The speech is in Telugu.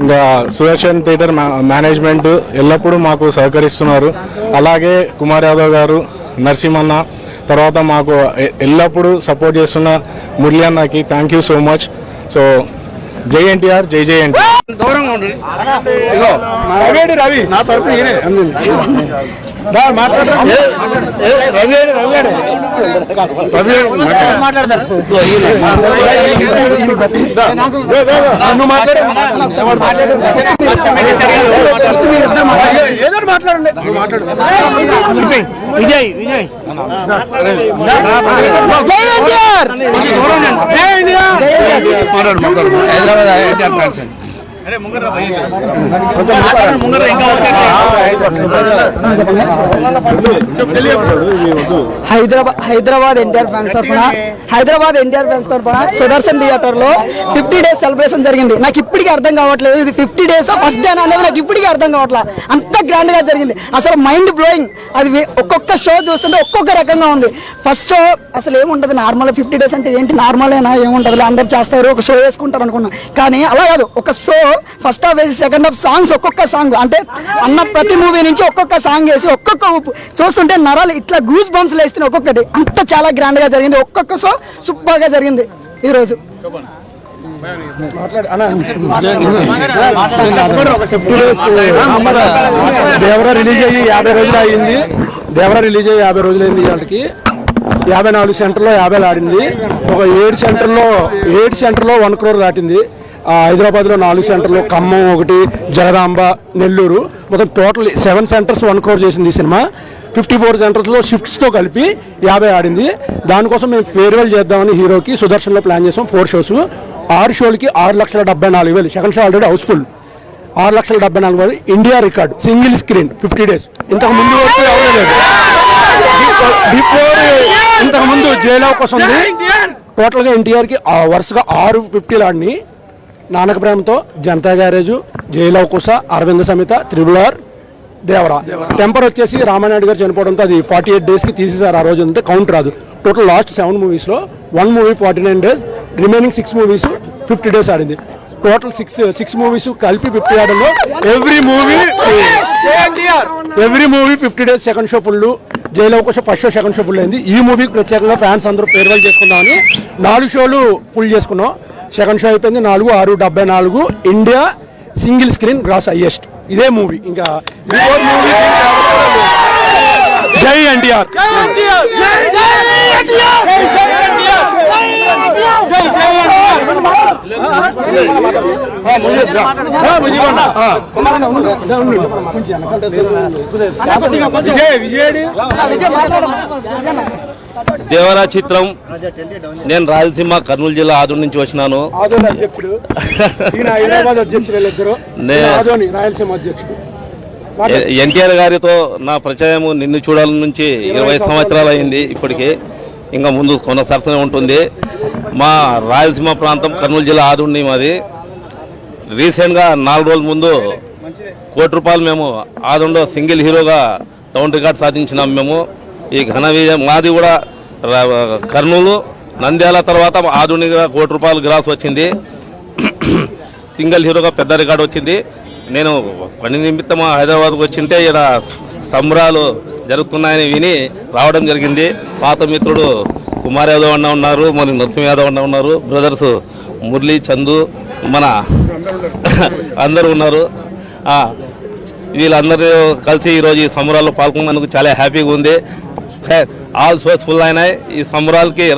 ఇంకా సుదర్శన్ థియేటర్ మేనేజ్మెంట్ ఎల్లప్పుడూ మాకు సహకరిస్తున్నారు. అలాగే కుమార్ యాదవ్ గారు నరసింహన్న తర్వాత మాకు ఎల్లప్పుడూ సపోర్ట్ చేస్తున్న మురళి అన్నకి thank you so much so జై ఎన్టీఆర్ జై జై ఎన్టీఆర్. దూరంగా ఉండండి. రవి రవి. నా తరపు విజయ్ విజయ్. హైదరాబాద్ ఎన్టీఆర్ ఫ్యాన్స్ హైదరాబాద్ హైదరాబాద్ ఎన్టీఆర్ ఫ్యాన్స్ తరఫున హైదరాబాద్ ఎన్టీఆర్ ఫ్యాన్స్ తరఫున సుదర్శన్ థియేటర్లో ఫిఫ్టీ డేస్ సెలబ్రేషన్ జరిగింది నాకు ఇప్పటికీ అర్థం కావట్లేదు ఇది ఫిఫ్టీ డేస్ ఫస్ట్ డే అనేది నాకు ఇప్పటికీ అర్థం కావట్లేదు అంత గ్రాండ్గా జరిగింది అసలు మైండ్ బ్లోయింగ్ అది ఒక్కొక్క షో చూస్తుంటే ఒక్కొక్క రకంగా ఉంది ఫస్ట్ షో అసలు ఏముంటది నార్మల్ ఫిఫ్టీ డేస్ అంటే ఏంటి నార్మల్ అయినా ఏముంటది అందరు చేస్తారు ఒక షో వేసుకుంటారు అనుకున్నాం కానీ అలా కాదు ఒక షో ఫస్ట్ హాఫ్ వేసి సెకండ్ హాఫ్ సాంగ్స్ ఒక్కొక్క సాంగ్ అంటే అన్న ప్రతి మూవీ నుంచి ఒక్కొక్క సాంగ్ వేసి ఒక్కొక్క ఊపు. చూస్తుంటే నరాలు ఇట్లా గూస్ బంప్స్ వేస్తున్నాయి ఒక్కొక్కటి. అంత చాలా గ్రాండ్గా జరిగింది. ఒక్కొక్క షో సూపర్గా జరిగింది ఈ రోజు దేవరా రిలీజ్ అయ్యి యాభై రోజులు అయింది. దేవరా రిలీజ్ అయ్యి యాభై రోజులు అయింది వాళ్ళకి యాభై నాలుగు సెంటర్లో యాభై ఆడింది. ఒక ఏడు సెంటర్లో ఏడు సెంటర్లో వన్ క్రోర్ దాటింది. హైదరాబాద్లో నాలుగు సెంటర్లు ఖమ్మం ఒకటి జగదాంబ నెల్లూరు. మొత్తం total seven centres one crore చేసింది ఈ సినిమా. ఫిఫ్టీ ఫోర్ సెంటర్స్లో షిఫ్ట్స్తో కలిపి యాభై ఆడింది. దానికోసం మేము ఫేర్వెల్ చేద్దామని హీరోకి సుదర్శన్లో ప్లాన్ చేసాం ఫోర్ షోస్. ఆరు షోలకి ఆరు లక్షల డెబ్బై నాలుగు వేలు. Second show already house full. ఆరు లక్షల డెబ్బై నాలుగు వేలు. India record. Single screen fifty days. ఇంతకు ముందు బిఫోర్ ఇంతకు ముందు జైలు అవకాశం ఉంది. టోటల్గా ఎన్టీఆర్కి ఆ వరుసగా ఆరు ఫిఫ్టీలు ఆడిని Nannaku Prematho Janatha garage Jai Lava Kusa Aravinda Sametha triple R Devara. Temper వచ్చేసి రామానాయుడు గారు చనిపోవడంతో అది ఫార్టీ ఎయిట్ డేస్కి తీసేశారు. ఆ రోజు అంతే కౌంట్ రాదు. టోటల్ లాస్ట్ సెవెన్ మూవీస్లో one movie forty nine days remaining six movies fifty days ఆడింది. టోటల్ సిక్స్ సిక్స్ మూవీస్ కలిపి fifty ఆడంలో every movie every movie fifty days second show full Jai Lava Kusa first show second show full అయింది. ఈ మూవీకి ప్రత్యేకంగా ఫ్యాన్స్ అందరూ ఫేర్వెల్ చేసుకుందామని నాలుగు షోలు ఫుల్ చేసుకున్నాం. సెకండ్ షో అయిపోయింది నాలుగు ఆరు డెబ్బై నాలుగు India single screen gross highest ఇదే మూవీ ఇంకా before movie జై ఎన్టీఆర్ దేవరా చిత్రం. నేను రాయలసీమ కర్నూలు జిల్లా ఆదూరు నుంచి వచ్చినాను. ఎన్టీఆర్ గారితో నా పరిచయం నిన్ను చూడాల నుంచి ఇరవై సంవత్సరాలు అయింది ఇప్పటికి. ఇంకా ముందు కొనసాగుతూనే ఉంటుంది. మా రాయలసీమ ప్రాంతం కర్నూలు జిల్లా ఆదుండి మాది. రీసెంట్గా నాలుగు రోజుల ముందు కోటి రూపాయలు మేము ఆదుండో సింగిల్ హీరోగా టౌన్ రికార్డ్ సాధించినాం మేము. ఈ ఘన విజయం మాది కూడా కర్నూలు నంద్యాల తర్వాత ఆధునిక కోటి రూపాయలు గ్రాస్ వచ్చింది. సింగిల్ హీరోగా పెద్ద రికార్డు వచ్చింది. నేను పని నిమిత్తం హైదరాబాద్కు వచ్చింటే ఇక్కడ సంబరాలు జరుగుతున్నాయని విని రావడం జరిగింది. పాత మిత్రుడు కుమార్ యాదవ్ అన్న ఉన్నారు మరి నరసింహ యాదవ్ అన్న ఉన్నారు బ్రదర్స్ మురళి చందు మన అందరూ ఉన్నారు. వీళ్ళందరూ కలిసి ఈరోజు ఈ సంబరాల్లో పాల్గొన్నందుకు చాలా హ్యాపీగా ఉంది. खैर ऑल सोच फुल लाइन है। इस अमराल के